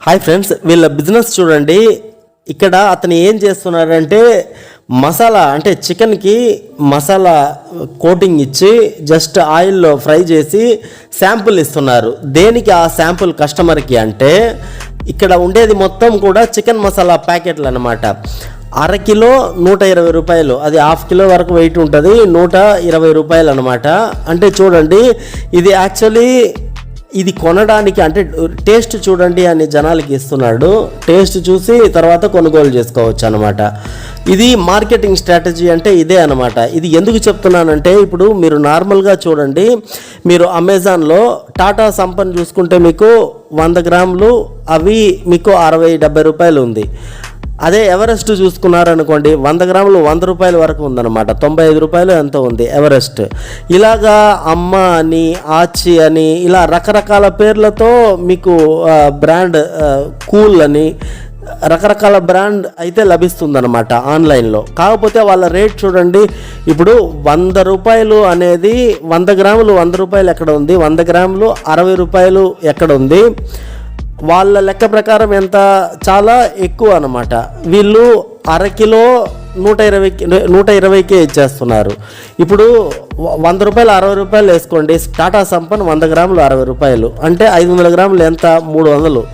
Hi friends వీళ్ళ business చూడండి. ఇక్కడ అతను ఏం చేస్తున్నాడంటే మసాలా అంటే చికెన్కి మసాలా కోటింగ్ ఇచ్చి జస్ట్ ఆయిల్లో ఫ్రై చేసి శాంపుల్ ఇస్తున్నారు. దేనికి ఆ శాంపుల్ కస్టమర్కి అంటే ఇక్కడ ఉండేది మొత్తం కూడా చికెన్ మసాలా ప్యాకెట్లు అనమాట అరకిలో నూట ఇరవై రూపాయలు అది హాఫ్ కిలో వరకు వెయిట్ ఉంటుంది నూట ఇరవై రూపాయలు అనమాట అంటే చూడండి ఇది యాక్చువల్లీ ఇది కొనడానికి అంటే టేస్ట్ చూడండి అని జనాలకి ఇస్తున్నాడు. టేస్ట్ చూసి తర్వాత కొనుగోలు చేసుకోవచ్చు అనమాట ఇది మార్కెటింగ్ స్ట్రాటజీ అంటే ఇదే అనమాట ఇది ఎందుకు చెప్తున్నానంటే ఇప్పుడు మీరు నార్మల్గా చూడండి మీరు అమెజాన్లో టాటా సంపన్ చూసుకుంటే మీకు వంద గ్రాములు అవి మీకు అరవై డెబ్బై రూపాయలు ఉంది. అదే ఎవరెస్ట్ చూసుకున్నారనుకోండి వంద గ్రాములు వంద రూపాయల వరకు ఉందన్నమాట. తొంభై ఐదు రూపాయలు ఎంతో ఉంది? ఎవరెస్ట్. ఇలాగా అమ్మ అని ఆచి అని ఇలా రకరకాల పేర్లతో మీకు బ్రాండ్ కూల్ అని రకరకాల బ్రాండ్ అయితే లభిస్తుందన్నమాట ఆన్లైన్లో. కాకపోతే వాళ్ళ రేట్ చూడండి ఇప్పుడు వంద రూపాయలు అనేది వంద గ్రాములు వంద రూపాయలు ఎక్కడ ఉంది? వంద గ్రాములు అరవై రూపాయలు ఎక్కడ ఉంది? వాళ్ళ లెక్క ప్రకారం ఎంత? చాలా ఎక్కువ అనమాట వీళ్ళు అరకిలో నూట ఇరవైకి నూట ఇరవైకే ఇచ్చేస్తున్నారు. ఇప్పుడు వ- వంద రూపాయలు అరవై రూపాయలు వేసుకోండి. టాటా సంపన్ వంద గ్రాములు అరవై రూపాయలు. అంటే ఐదు వందల గ్రాములు ఎంత? మూడు వందలు.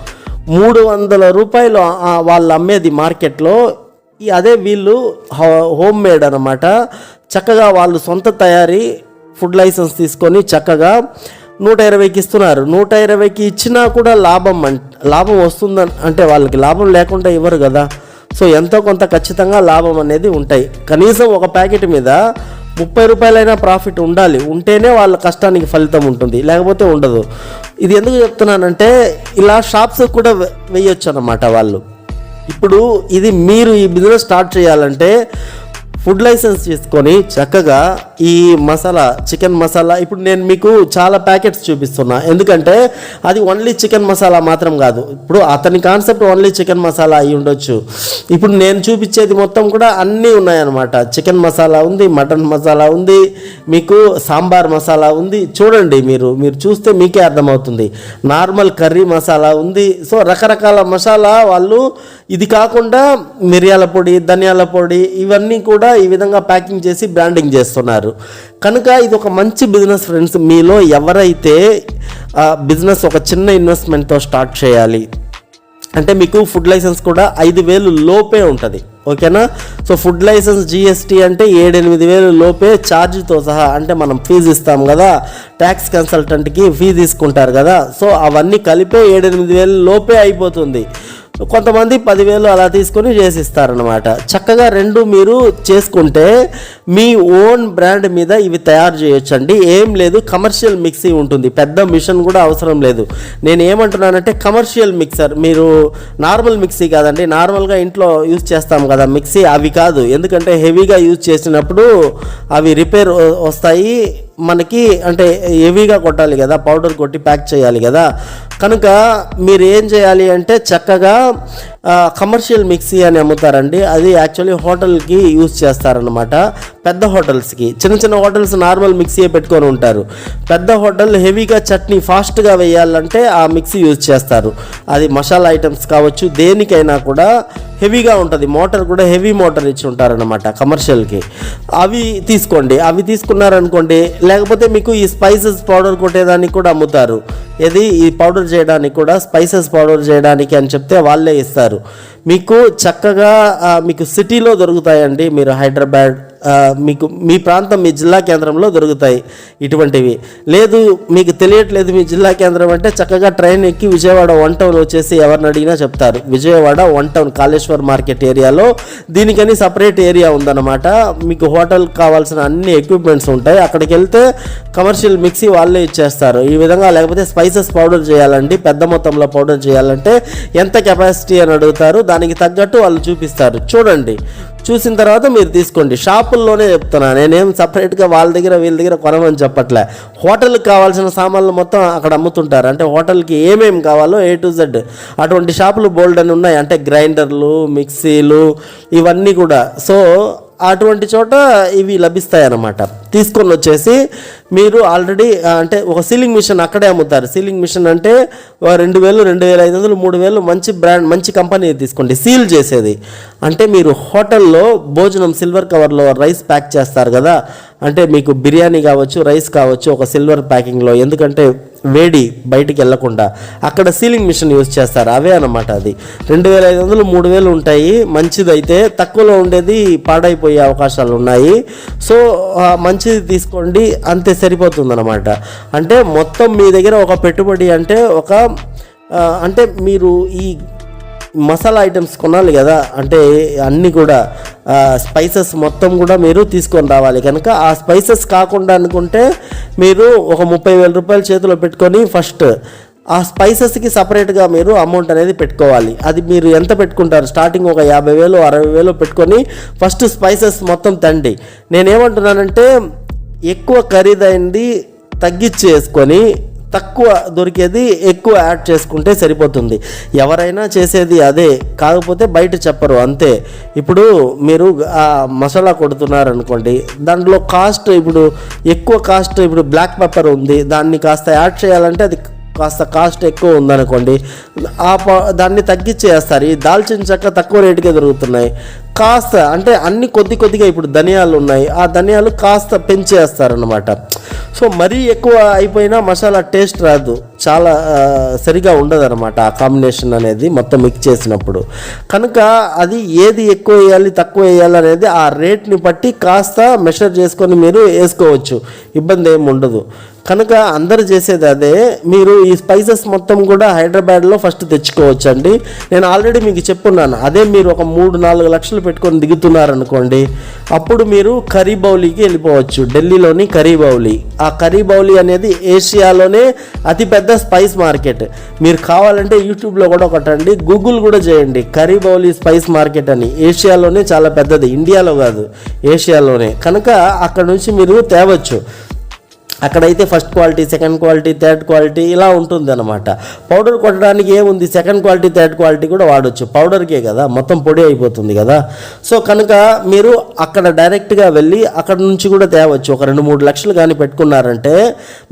మూడు వందల రూపాయలు వాళ్ళు అమ్మేది మార్కెట్లో. ఈ అదే వీళ్ళు హోమ్ మేడ్ అనమాట చక్కగా వాళ్ళు సొంత తయారీ ఫుడ్ లైసెన్స్ తీసుకొని చక్కగా నూట ఇరవైకి ఇస్తున్నారు. నూట ఇరవైకి ఇచ్చినా కూడా లాభం అం లాభం వస్తుందని అంటే వాళ్ళకి లాభం లేకుండా ఇవ్వరు కదా. సో ఎంతో కొంత ఖచ్చితంగా లాభం అనేది ఉంటాయి. కనీసం ఒక ప్యాకెట్ మీద ముప్పై రూపాయలైనా ప్రాఫిట్ ఉండాలి. ఉంటేనే వాళ్ళ కష్టానికి ఫలితం ఉంటుంది. లేకపోతే ఉండదు. ఇది ఎందుకు చెప్తున్నానంటే ఇలా షాప్స్ కూడా వె- వేయొచ్చు అన్నమాట వాళ్ళు. ఇప్పుడు ఇది మీరు ఈ బిజినెస్ స్టార్ట్ చేయాలంటే ఫుడ్ లైసెన్స్ తీసుకొని చక్కగా ఈ మసాలా చికెన్ మసాలా ఇప్పుడు నేను మీకు చాలా ప్యాకెట్స్ చూపిస్తున్నా. ఎందుకంటే అది ఓన్లీ చికెన్ మసాలా మాత్రం కాదు. ఇప్పుడు అతని కాన్సెప్ట్ ఓన్లీ చికెన్ మసాలా అయి ఉండొచ్చు. ఇప్పుడు నేను చూపించేది మొత్తం కూడా అన్నీ ఉన్నాయన్నమాట. చికెన్ మసాలా ఉంది మటన్ మసాలా ఉంది మీకు సాంబార్ మసాలా ఉంది. చూడండి మీరు మీరు చూస్తే మీకే అర్థమవుతుంది. నార్మల్ కర్రీ మసాలా ఉంది. సో రకరకాల మసాలా వాళ్ళు ఇది కాకుండా మిరియాల పొడి ధనియాల పొడి ఇవన్నీ కూడా ఈ విధంగా ప్యాకింగ్ చేసి బ్రాండింగ్ చేస్తున్నారు. కనుక ఇది ఒక మంచి బిజినెస్ ఫ్రెండ్స్. మీలో ఎవరైతే బిజినెస్ ఒక చిన్న ఇన్వెస్ట్మెంట్తో స్టార్ట్ చేయాలి అంటే మీకు ఫుడ్ లైసెన్స్ కూడా ఐదు వేలు లోపే ఉంటుంది. ఓకేనా? సో ఫుడ్ లైసెన్స్ జిఎస్టీ అంటే ఏడెనిమిది వేలు లోపే ఛార్జ్తో సహా అంటే మనం ఫీజు ఇస్తాం కదా ట్యాక్స్ కన్సల్టెంట్కి ఫీజు తీసుకుంటారు కదా. సో అవన్నీ కలిపే ఏడెనిమిది వేలు లోపే అయిపోతుంది. కొంతమంది పదివేలు అలా తీసుకొని చేసిస్తారనమాట చక్కగా రెండు మీరు చేసుకుంటే మీ ఓన్ బ్రాండ్ మీద ఇవి తయారు చేయొచ్చండి. ఏం లేదు కమర్షియల్ మిక్సీ ఉంటుంది. పెద్ద మిషన్ కూడా అవసరం లేదు. నేను ఏమంటున్నానంటే కమర్షియల్ మిక్సర్ మీరు నార్మల్ మిక్సీ కాదండి. నార్మల్గా ఇంట్లో యూజ్ చేస్తాం కదా మిక్సీ అవి కాదు. ఎందుకంటే హెవీగా యూజ్ చేసినప్పుడు అవి రిపేర్ వస్తాయి. మనకి అంటే హెవీగా కొట్టాలి కదా పౌడర్ కొట్టి ప్యాక్ చేయాలి కదా. కనుక మీరు ఏం చేయాలి అంటే చక్కగా కమర్షియల్ మిక్సీ అని అమ్ముతారండి. అది యాక్చువల్లీ హోటల్కి యూజ్ చేస్తారనమాట పెద్ద హోటల్స్కి. చిన్న చిన్న హోటల్స్ నార్మల్ మిక్సీయే పెట్టుకొని ఉంటారు. పెద్ద హోటల్ హెవీగా చట్నీ ఫాస్ట్గా వేయాలంటే ఆ మిక్సీ యూజ్ చేస్తారు. అది మసాలా ఐటమ్స్ కావచ్చు దేనికైనా కూడా హెవీగా ఉంటుంది. మోటార్ కూడా హెవీ మోటార్ ఇచ్చి ఉంటారనమాట కమర్షియల్కి. అవి తీసుకోండి. అవి తీసుకున్నారనుకోండి లేకపోతే మీకు ఈ స్పైసెస్ పౌడర్ కొట్టేదానికి కూడా అమ్ముతారు. ఇది ఈ పౌడర్ చేయడానికి కూడా స్పైసెస్ పౌడర్ చేయడానికి అని చెప్తే వాళ్ళే ఇస్తారు. మీకు చక్కగా మీకు సిటీలో దొరుకుతాయండి. మీరు హైదరాబాద్ మీకు మీ ప్రాంతం మీ జిల్లా కేంద్రంలో దొరుకుతాయి ఇటువంటివి. లేదు మీకు తెలియట్లేదు మీ జిల్లా కేంద్రం అంటే చక్కగా ట్రైన్ ఎక్కి విజయవాడ వన్ టౌన్ వచ్చేసి ఎవరిని అడిగినా చెప్తారు. Vijayawada one town Kaleshwar market ఏరియాలో దీనికని సపరేట్ ఏరియా ఉందన్నమాట. మీకు హోటల్ కావాల్సిన అన్ని ఎక్విప్మెంట్స్ ఉంటాయి. అక్కడికి వెళ్తే కమర్షియల్ మిక్సీ వాళ్ళే ఇచ్చేస్తారు. ఈ విధంగా లేకపోతే స్పైసెస్ పౌడర్ చేయాలండి. పెద్ద మొత్తంలో పౌడర్ చేయాలంటే ఎంత కెపాసిటీ అని అడుగుతారు. దానికి తగ్గట్టు వాళ్ళు చూపిస్తారు. చూడండి. చూసిన తర్వాత మీరు తీసుకోండి. షాపుల్లోనే చెప్తున్నా నేనేం సపరేట్గా వాళ్ళ దగ్గర వీళ్ళ దగ్గర కొనమని చెప్పట్లే. హోటల్కి కావాల్సిన సామాన్లు మొత్తం అక్కడ అమ్ముతుంటారు. అంటే హోటల్కి ఏమేమి కావాలో ఏ టు జెడ్ అటువంటి షాపులు బోల్డ్ అని ఉన్నాయి. అంటే గ్రైండర్లు మిక్సీలు ఇవన్నీ కూడా. సో అటువంటి చోట ఇవి లభిస్తాయి అన్నమాట తీసుకొని వచ్చేసి మీరు ఆల్రెడీ అంటే ఒక సీలింగ్ మిషన్ అక్కడే అమ్ముతారు. సీలింగ్ మిషన్ అంటే రెండు వేలు రెండు వేల ఐదు వందలు మూడు వేలు మంచి బ్రాండ్ మంచి కంపెనీ తీసుకోండి. సీల్ చేసేది. అంటే మీరు హోటల్లో భోజనం సిల్వర్ కవర్లో రైస్ ప్యాక్ చేస్తారు కదా. అంటే మీకు బిర్యానీ కావచ్చు రైస్ కావచ్చు ఒక సిల్వర్ ప్యాకింగ్లో. ఎందుకంటే వేడి బయటికి వెళ్ళకుండా అక్కడ సీలింగ్ మిషన్ యూజ్ చేస్తారు. అవే అన్నమాట అది. రెండు వేల ఐదు వందలు మూడు వేలు ఉంటాయి. మంచిదైతే తక్కువలో ఉండేది పాడైపోయే అవకాశాలు ఉన్నాయి. సో మంచిది తీసుకోండి అంతే సరిపోతుంది అంటే మొత్తం మీ దగ్గర ఒక పెట్టుబడి అంటే ఒక అంటే మీరు ఈ మసాలా ఐటమ్స్ కొనాలి కదా. అంటే అన్నీ కూడా స్పైసెస్ మొత్తం కూడా మీరు తీసుకొని రావాలి కనుక. ఆ స్పైసెస్ కాకుండా అనుకుంటే మీరు ఒక ముప్పై వేల రూపాయలు చేతిలో పెట్టుకొని ఫస్ట్ ఆ స్పైసెస్కి సపరేట్గా మీరు అమౌంట్ అనేది పెట్టుకోవాలి. అది మీరు ఎంత పెట్టుకుంటారు? స్టార్టింగ్ ఒక యాభై వేలు అరవై వేలు పెట్టుకొని ఫస్ట్ స్పైసెస్ మొత్తం తండి. నేనేమంటున్నానంటే ఎక్కువ ఖరీదైంది తగ్గించి వేసుకొని తక్కువ దొరికేది ఎక్కువ యాడ్ చేసుకుంటే సరిపోతుంది. ఎవరైనా చేసేది అదే కాకపోతే బయట చెప్పరు అంతే. ఇప్పుడు మీరు ఆ మసాలా కొడుతున్నారు అనుకోండి దాంట్లో కాస్ట్ ఇప్పుడు ఎక్కువ కాస్ట్ ఇప్పుడు బ్లాక్ పెప్పర్ ఉంది దాన్ని కాస్త యాడ్ చేయాలంటే అది కాస్త కాస్ట్ ఎక్కువ ఉందనుకోండి ఆ ప- దాన్ని తగ్గించేస్తారు. ఈ దాల్చిన చెక్క తక్కువ రేటుకే దొరుకుతున్నాయి. కాస్త అంటే అన్ని కొద్ది కొద్దిగా ఇప్పుడు ధనియాలు ఉన్నాయి ఆ ధనియాలు కాస్త పెంచేస్తారనమాట సో మరీ ఎక్కువ అయిపోయినా మసాలా టేస్ట్ రాదు. చాలా ఆ, సరిగా ఉండదన్నమాట ఆ కాంబినేషన్ అనేది మొత్తం మిక్స్ చేసినప్పుడు. కనుక అది ఏది ఎక్కువ వేయాలి తక్కువ వేయాలి అనేది ఆ రేట్ని బట్టి కాస్త మెషర్ చేసుకొని మీరు వేసుకోవచ్చు. ఇబ్బంది ఏమి ఉండదు. కనుక అందరు చేసేది అదే. మీరు ఈ స్పైసెస్ మొత్తం కూడా హైదరాబాద్లో ఫస్ట్ తెచ్చుకోవచ్చు అండి నేను ఆల్రెడీ మీకు చెప్పున్నాను. అదే మీరు ఒక మూడు నాలుగు లక్షలు పెట్టుకొని దిగుతున్నారనుకోండి అప్పుడు మీరు కరీబౌలీకి వెళ్ళిపోవచ్చు. ఢిల్లీలోని కర్రీ బౌలీ. ఆ కరీ బౌలీ అనేది ఏషియాలోనే అతిపెద్ద స్పైస్ మార్కెట్ మీరు కావాలంటే యూట్యూబ్లో కూడా ఒకటండి గూగుల్ కూడా చేయండి. కరీబౌలి స్పైస్ మార్కెట్ అని. ఏషియాలోనే చాలా పెద్దది ఇండియాలో కాదు ఏషియాలోనే. కనుక అక్కడ నుంచి మీరు తేవచ్చు. అక్కడైతే first quality second quality third quality ఇలా ఉంటుంది అనమాట పౌడర్ కొట్టడానికి ఏముంది? సెకండ్ క్వాలిటీ థర్డ్ క్వాలిటీ కూడా వాడచ్చు. పౌడర్కే కదా మొత్తం పొడి అయిపోతుంది కదా. సో కనుక మీరు అక్కడ డైరెక్ట్గా వెళ్ళి అక్కడ నుంచి కూడా తేవచ్చు. ఒక రెండు మూడు లక్షలు కానీ పెట్టుకున్నారంటే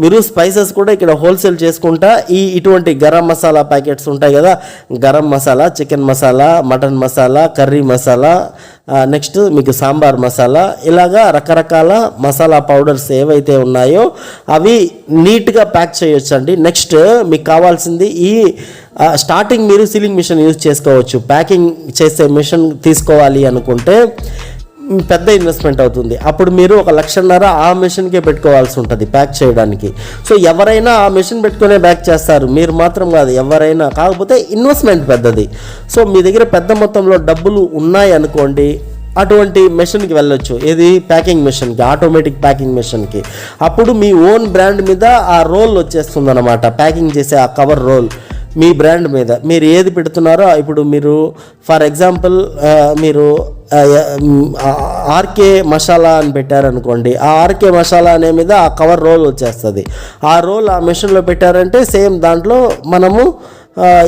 మీరు స్పైసెస్ కూడా ఇక్కడ హోల్సేల్ చేసుకుంటా ఈ ఇటువంటి గరం మసాలా ప్యాకెట్స్ ఉంటాయి కదా. Garam masala chicken masala mutton masala curry masala next మీకు సాంబార్ మసాలా. ఇలాగా రకరకాల మసాలా పౌడర్స్ ఏవైతే ఉన్నాయో అవి నీట్గా ప్యాక్ చేయొచ్చు అండి నెక్స్ట్ మీకు కావాల్సింది ఈ స్టార్టింగ్ మీరు సీలింగ్ మిషన్ యూజ్ చేసుకోవచ్చు. ప్యాకింగ్ చేసే మిషన్ తీసుకోవాలి అనుకుంటే పెద్ద ఇన్వెస్ట్మెంట్ అవుతుంది. అప్పుడు మీరు ఒక లక్షన్నర ఆ మిషన్కే పెట్టుకోవాల్సి ఉంటుంది ప్యాక్ చేయడానికి. సో ఎవరైనా ఆ మిషన్ పెట్టుకునే ప్యాక్ చేస్తారు. మీరు మాత్రం కాదు ఎవరైనా. కాకపోతే ఇన్వెస్ట్మెంట్ పెద్దది. సో మీ దగ్గర పెద్ద మొత్తంలో డబ్బులు ఉన్నాయి అనుకోండి అటువంటి మెషిన్కి వెళ్ళొచ్చు. ఏది? ప్యాకింగ్ మెషిన్కి ఆటోమేటిక్ ప్యాకింగ్ మెషిన్కి. అప్పుడు మీ ఓన్ బ్రాండ్ మీద ఆ రోల్ వచ్చేస్తుంది అనమాట ప్యాకింగ్ చేసే ఆ కవర్ రోల్. మీ బ్రాండ్ మీద మీరు ఏది పెడుతున్నారో ఇప్పుడు మీరు ఫర్ ఎగ్జాంపుల్ మీరు ఆర్కే మసాలా అని పెట్టారనుకోండి ఆ ఆర్కే మసాలా అనే మీద ఆ కవర్ రోల్ వచ్చేస్తుంది. ఆ రోల్ ఆ మెషిన్లో పెట్టారంటే సేమ్ దాంట్లో మనము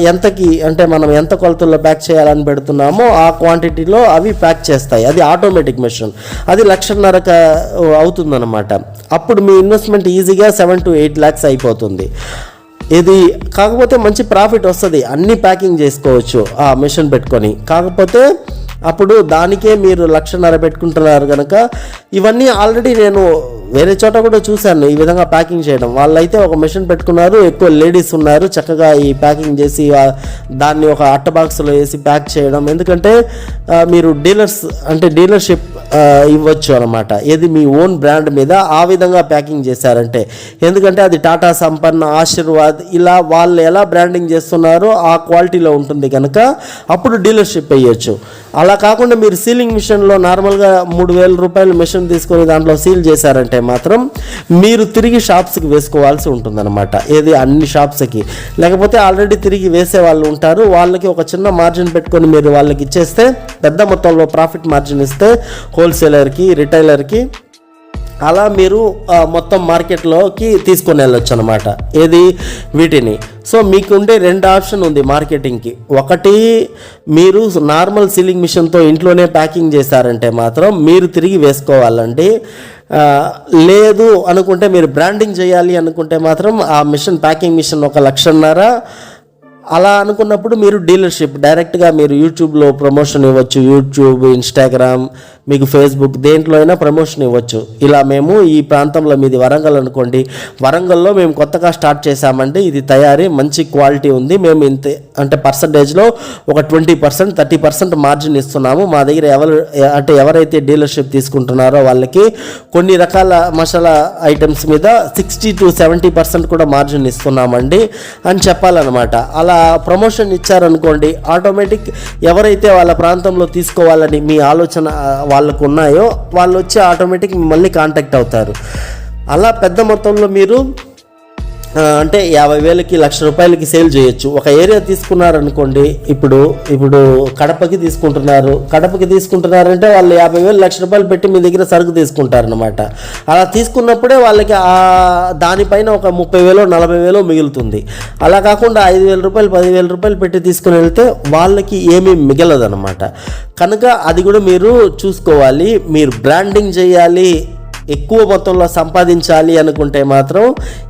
ఎంతకి అంటే మనం ఎంత కొలతల్లో ప్యాక్ చేయాలని పెడుతున్నామో ఆ క్వాంటిటీలో అవి ప్యాక్ చేస్తాయి. అది ఆటోమేటిక్ మెషిన్. అది లక్షన్నరక అవుతుందన్నమాట. అప్పుడు మీ ఇన్వెస్ట్మెంట్ ఈజీగా సెవెన్ టు ఎయిట్ ల్యాక్స్ అయిపోతుంది. ఇది కాకపోతే మంచి ప్రాఫిట్ వస్తుంది. అన్ని ప్యాకింగ్ చేసుకోవచ్చు ఆ మిషన్ పెట్టుకొని. కాకపోతే అప్పుడు దానికే మీరు లక్షన్నర పెట్టుకుంటున్నారు కనుక ఇవన్నీ ఆల్రెడీ నేను వేరే చోట కూడా చూశాను ఈ విధంగా ప్యాకింగ్ చేయడం. వాళ్ళైతే ఒక మిషన్ పెట్టుకున్నారు ఎక్కువ లేడీస్ ఉన్నారు చక్కగా ఈ ప్యాకింగ్ చేసి దాన్ని ఒక అట్ట బాక్స్లో వేసి ప్యాక్ చేయడం. ఎందుకంటే మీరు డీలర్స్ అంటే డీలర్షిప్ ఇవ్వచ్చు అనమాట ఏది మీ ఓన్ బ్రాండ్ మీద ఆ విధంగా ప్యాకింగ్ చేశారంటే. ఎందుకంటే అది టాటా సంపన్న ఆశీర్వాద్ ఇలా వాళ్ళు ఎలా బ్రాండింగ్ చేస్తున్నారో ఆ క్వాలిటీలో ఉంటుంది కనుక అప్పుడు డీలర్షిప్ వేయచ్చు. అలా కాకుండా మీరు సీలింగ్ మిషన్లో నార్మల్గా మూడు వేల రూపాయల మిషన్ తీసుకొని దాంట్లో సీల్ చేశారంటే మాత్రం మీరు తిరిగి షాప్స్కి వేసుకోవాల్సి ఉంటుందన్నమాట. ఏది అన్ని షాప్స్కి. లేకపోతే ఆల్రెడీ తిరిగి వేసే వాళ్ళు ఉంటారు. వాళ్ళకి ఒక చిన్న మార్జిన్ పెట్టుకొని మీరు వాళ్ళకి ఇచ్చేస్తే పెద్ద మొత్తంలో ప్రాఫిట్ మార్జిన్ ఇస్తే హోల్సేలర్కి రిటైలర్కి అలా మీరు మొత్తం మార్కెట్లోకి తీసుకొని వెళ్ళొచ్చు అనమాట ఏది? వీటిని. సో మీకు ఉండే రెండు ఆప్షన్ ఉంది మార్కెటింగ్కి. ఒకటి మీరు నార్మల్ సీలింగ్ మిషన్తో ఇంట్లోనే ప్యాకింగ్ చేశారంటే మాత్రం మీరు తిరిగి వేసుకోవాలండి. లేదు అనుకుంటే మీరు బ్రాండింగ్ చేయాలి అనుకుంటే మాత్రం ఆ మిషన్ ప్యాకింగ్ మిషన్ ఒక లక్షన్నర అలా అనుకున్నప్పుడు మీరు డీలర్షిప్ డైరెక్ట్గా మీరు యూట్యూబ్లో ప్రమోషన్ ఇవ్వచ్చు యూట్యూబ్ ఇన్స్టాగ్రామ్ మీకు ఫేస్బుక్ దేంట్లో అయినా ప్రమోషన్ ఇవ్వచ్చు. ఇలా మేము ఈ ప్రాంతంలో మీది వరంగల్ అనుకోండి. వరంగల్లో మేము కొత్తగా స్టార్ట్ చేశామండి ఇది తయారీ మంచి క్వాలిటీ ఉంది. మేము ఇంత అంటే పర్సంటేజ్లో ఒక twenty percent thirty percent margin ఇస్తున్నాము. మా దగ్గర ఎవరు అంటే ఎవరైతే డీలర్షిప్ తీసుకుంటున్నారో వాళ్ళకి కొన్ని రకాల మసాలా ఐటమ్స్ మీద సిక్స్టీ టు సెవెంటీ పర్సెంట్ కూడా మార్జిన్ ఇస్తున్నామండి అని చెప్పాలన్నమాట. అలా ప్రమోషన్ ఇచ్చారనుకోండి ఆటోమేటిక్ ఎవరైతే వాళ్ళ ప్రాంతంలో తీసుకోవాలని మీ ఆలోచన వాళ్ళకు ఉన్నాయో వాళ్ళు వచ్చి ఆటోమేటిక్ మిమ్మల్ని కాంటాక్ట్ అవుతారు. అలా పెద్ద మొత్తంలో మీరు అంటే యాభై వేలకి లక్ష రూపాయలకి సేల్ చేయొచ్చు. ఒక ఏరియా తీసుకున్నారనుకోండి ఇప్పుడు ఇప్పుడు కడపకి తీసుకుంటున్నారు. కడపకి తీసుకుంటున్నారంటే వాళ్ళు యాభై వేలు లక్ష రూపాయలు పెట్టి మీ దగ్గర సరుకు తీసుకుంటారనమాట అలా తీసుకున్నప్పుడే వాళ్ళకి ఆ దానిపైన ఒక ముప్పై వేలో నలభై వేలో మిగులుతుంది. అలా కాకుండా ఐదు వేల రూపాయలు పదివేల రూపాయలు పెట్టి తీసుకుని వెళ్తే వాళ్ళకి ఏమీ మిగలదనమాట కనుక అది కూడా మీరు చూసుకోవాలి మీరు బ్రాండింగ్ చేయాలి ఎక్కువ మొత్తంలో సంపాదించాలి అనుకుంటే మాత్రం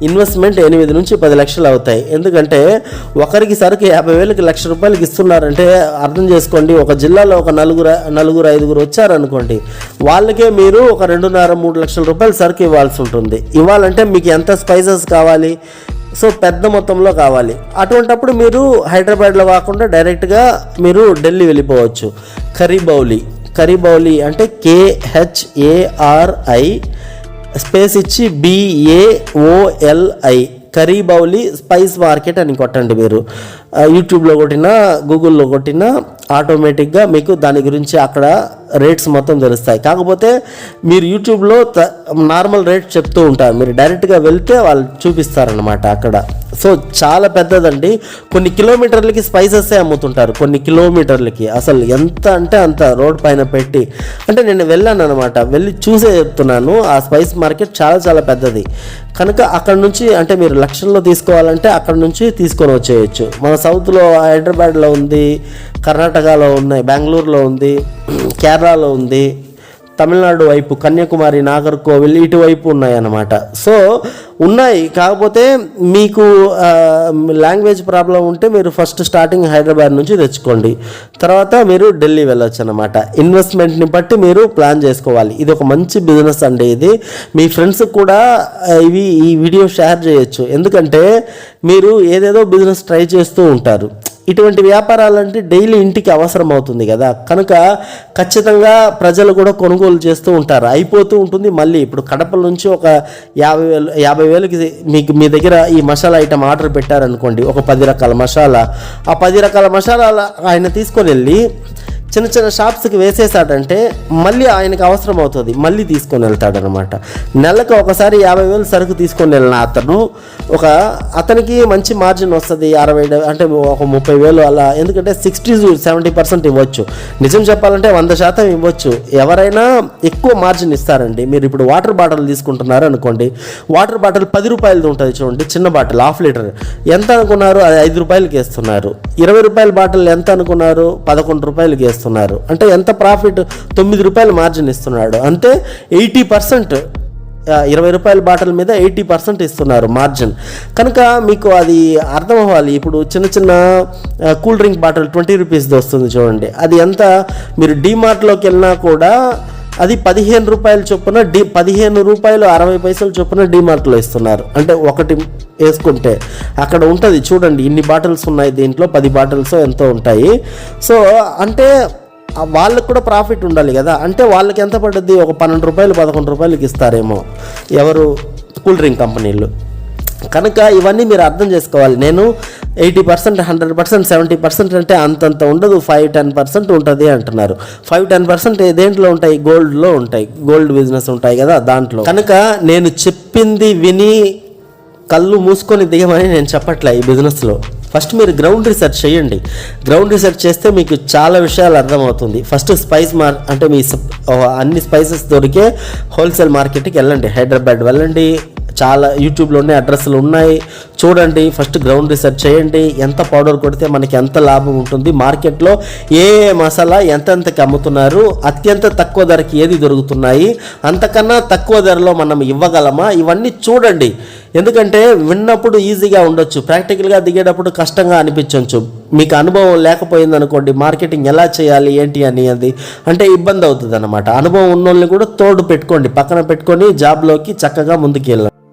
ఇన్వెస్ట్మెంట్ ఎనిమిది నుంచి పది లక్షలు అవుతాయి. ఎందుకంటే ఒకరికి సరుకు యాభై వేలకి లక్ష రూపాయలకి ఇస్తున్నారంటే అర్థం చేసుకోండి ఒక జిల్లాలో ఒక నలుగురు నలుగురు ఐదుగురు వచ్చారనుకోండి వాళ్ళకే మీరు ఒక రెండున్నర మూడు లక్షల రూపాయలు సరుకు ఇవ్వాల్సి ఉంటుంది. ఇవ్వాలంటే మీకు ఎంత స్పైసెస్ కావాలి? సో పెద్ద మొత్తంలో కావాలి. అటువంటప్పుడు మీరు హైదరాబాద్లో కాకుండా డైరెక్ట్గా మీరు ఢిల్లీ వెళ్ళిపోవచ్చు. కరీబౌలి కరీబౌలి అంటే కేహెచ్ఏఆర్ఐ స్పేస్ ఇచ్చి బిఏఓఎల్ఐ కరీబౌలి స్పైస్ మార్కెట్ అని కొట్టండి మీరు. యూట్యూబ్లో కొట్టినా గూగుల్లో కొట్టినా ఆటోమేటిక్గా మీకు దాని గురించి అక్కడ రేట్స్ మొత్తం తెలుస్తాయి. కాకపోతే మీరు యూట్యూబ్లో త- నార్మల్ రేట్ చెప్తూ ఉంటారు. మీరు డైరెక్ట్గా వెళ్తే వాళ్ళు చూపిస్తారనమాట అక్కడ. సో చాలా పెద్దదండి. కొన్ని కిలోమీటర్లకి స్పైసెసే అమ్ముతుంటారు. కొన్ని కిలోమీటర్లకి. అసలు ఎంత అంటే అంత రోడ్ పైన పెట్టి. అంటే నేను వెళ్ళాను అనమాట వెళ్ళి చూసే చెప్తున్నాను. ఆ స్పైస్ మార్కెట్ చాలా చాలా పెద్దది. కనుక అక్కడ నుంచి అంటే మీరు లక్షల్లో తీసుకోవాలంటే అక్కడ నుంచి తీసుకొని వచ్చేయచ్చు. మన సౌత్లో హైదరాబాద్లో ఉంది కర్ణాటకలో ఉన్నాయి బెంగళూరులో ఉంది. కేరళలో ఉంది తమిళనాడు వైపు కన్యాకుమారి నాగర్కోవిల్ ఇటువైపు ఉన్నాయి అన్నమాట సో ఉన్నాయి. కాకపోతే మీకు లాంగ్వేజ్ ప్రాబ్లం ఉంటే మీరు ఫస్ట్ స్టార్టింగ్ హైదరాబాద్ నుంచి తెచ్చుకోండి. తర్వాత మీరు ఢిల్లీ వెళ్ళొచ్చు అనమాట ఇన్వెస్ట్మెంట్ని బట్టి మీరు ప్లాన్ చేసుకోవాలి. ఇది ఒక మంచి బిజినెస్ అండి ఇది. మీ ఫ్రెండ్స్కి కూడా ఇవి ఈ వీడియో షేర్ చేయొచ్చు. ఎందుకంటే మీరు ఏదేదో బిజినెస్ ట్రై చేస్తూ ఉంటారు. ఇటువంటి వ్యాపారాలంటే డైలీ ఇంటికి అవసరం అవుతుంది కదా. కనుక ఖచ్చితంగా ప్రజలు కూడా కొనుగోలు చేస్తూ ఉంటారు. అయిపోతూ ఉంటుంది. మళ్ళీ ఇప్పుడు కడప నుంచి ఒక యాభై వేలు యాభై వేలకి మీకు మీ దగ్గర ఈ మసాలా ఐటమ్ ఆర్డర్ పెట్టారనుకోండి ఒక పది రకాల మసాలా. ఆ పది రకాల మసాలాల ఆయన తీసుకొని వెళ్ళి చిన్న చిన్న షాప్స్కి వేసేసాడంటే మళ్ళీ ఆయనకు అవసరం అవుతుంది. మళ్ళీ తీసుకొని వెళ్తాడనమాట. నెలకు ఒకసారి యాభై వేలు సరుకు తీసుకొని వెళ్ళిన అతను ఒక అతనికి మంచి మార్జిన్ వస్తుంది. అరవై అంటే ఒక ముప్పై వేలు అలా. ఎందుకంటే సిక్స్టీ సెవెంటీ పర్సెంట్ ఇవ్వచ్చు. నిజం చెప్పాలంటే వంద శాతం ఇవ్వచ్చు. ఎవరైనా ఎక్కువ మార్జిన్ ఇస్తారండి. మీరు ఇప్పుడు వాటర్ బాటిల్ తీసుకుంటున్నారు అనుకోండి. వాటర్ బాటిల్ పది రూపాయలది ఉంటుంది చూడండి. చిన్న బాటిల్ హాఫ్ లీటర్. ఎంత అనుకున్నారు? అది ఐదు రూపాయలకి వేస్తున్నారు. ఇరవై రూపాయల బాటిల్ ఎంత అనుకున్నారు? పదకొండు రూపాయలకి చేస్తున్నారు అంటే ఎంత ప్రాఫిట్ తొమ్మిది రూపాయలు మార్జిన్ ఇస్తున్నాడు. అంటే ఎయిటీ పర్సెంట్ ఇరవై రూపాయల బాటల్ మీద ఎయిటీ పర్సెంట్ ఇస్తున్నారు మార్జిన్ కనుక మీకు అది అర్థం అవ్వాలి. ఇప్పుడు చిన్న చిన్న కూల్ డ్రింక్ బాటిల్ ట్వంటీ రూపీస్ది వస్తుంది చూడండి. అది ఎంత మీరు డీమార్ట్లోకి వెళ్ళినా కూడా అది పదిహేను రూపాయల చొప్పున డి పదిహేను రూపాయలు అరవై పైసలు చొప్పున డిమార్ట్లో ఇస్తున్నారు. అంటే ఒకటి వేసుకుంటే అక్కడ ఉంటుంది. చూడండి ఇన్ని బాటిల్స్ ఉన్నాయి దీంట్లో పది బాటిల్స్ ఎంతో ఉంటాయి. సో అంటే వాళ్ళకు కూడా ప్రాఫిట్ ఉండాలి కదా. అంటే వాళ్ళకి ఎంత పడుద్ది? ఒక పన్నెండు రూపాయలు పదకొండు రూపాయలకి ఇస్తారేమో. ఎవరు? కూల్ డ్రింక్ కంపెనీలు. కనుక ఇవన్నీ మీరు అర్థం చేసుకోవాలి. నేను eighty percent hundred percent seventy percent అంటే అంతంత ఉండదు. ఫైవ్ టెన్ పర్సెంట్ ఉంటుంది అంటున్నారు. ఫైవ్ టెన్ పర్సెంట్ దేంట్లో ఉంటాయి? గోల్డ్లో ఉంటాయి. గోల్డ్ బిజినెస్ ఉంటాయి కదా దాంట్లో. కనుక నేను చెప్పింది విని కళ్ళు మూసుకొని దిగమని నేను చెప్పట్లే ఈ బిజినెస్లో. ఫస్ట్ మీరు గ్రౌండ్ రీసెర్చ్ చేయండి. గ్రౌండ్ రీసెర్చ్ చేస్తే మీకు చాలా విషయాలు అర్థమవుతుంది. ఫస్ట్ స్పైస్ మార్ అంటే మీ అన్ని స్పైసెస్ దొరికే హోల్సేల్ మార్కెట్కి వెళ్ళండి. హైదరాబాద్ వెళ్ళండి. చాలా యూట్యూబ్లోనే అడ్రస్లు ఉన్నాయి. చూడండి ఫస్ట్ గ్రౌండ్ రీసెర్చ్ చేయండి. ఎంత పౌడర్ కొడితే మనకి ఎంత లాభం ఉంటుంది. మార్కెట్లో ఏ ఏ మసాలా ఎంతెంతకి అమ్ముతున్నారు అత్యంత తక్కువ ధరకి ఏది దొరుకుతున్నాయి అంతకన్నా తక్కువ ధరలో మనం ఇవ్వగలమా? ఇవన్నీ చూడండి. ఎందుకంటే విన్నప్పుడు ఈజీగా ఉండొచ్చు. ప్రాక్టికల్గా దిగేటప్పుడు కష్టంగా అనిపించవచ్చు మీకు అనుభవం లేకపోయింది అనుకోండి మార్కెటింగ్ ఎలా చేయాలి ఏంటి అని అది అంటే ఇబ్బంది అవుతుంది అనమాట అనుభవం ఉన్నోళ్ళని కూడా తోడు పెట్టుకోండి. పక్కన పెట్టుకొని జాబ్లోకి చక్కగా ముందుకు వెళ్ళండి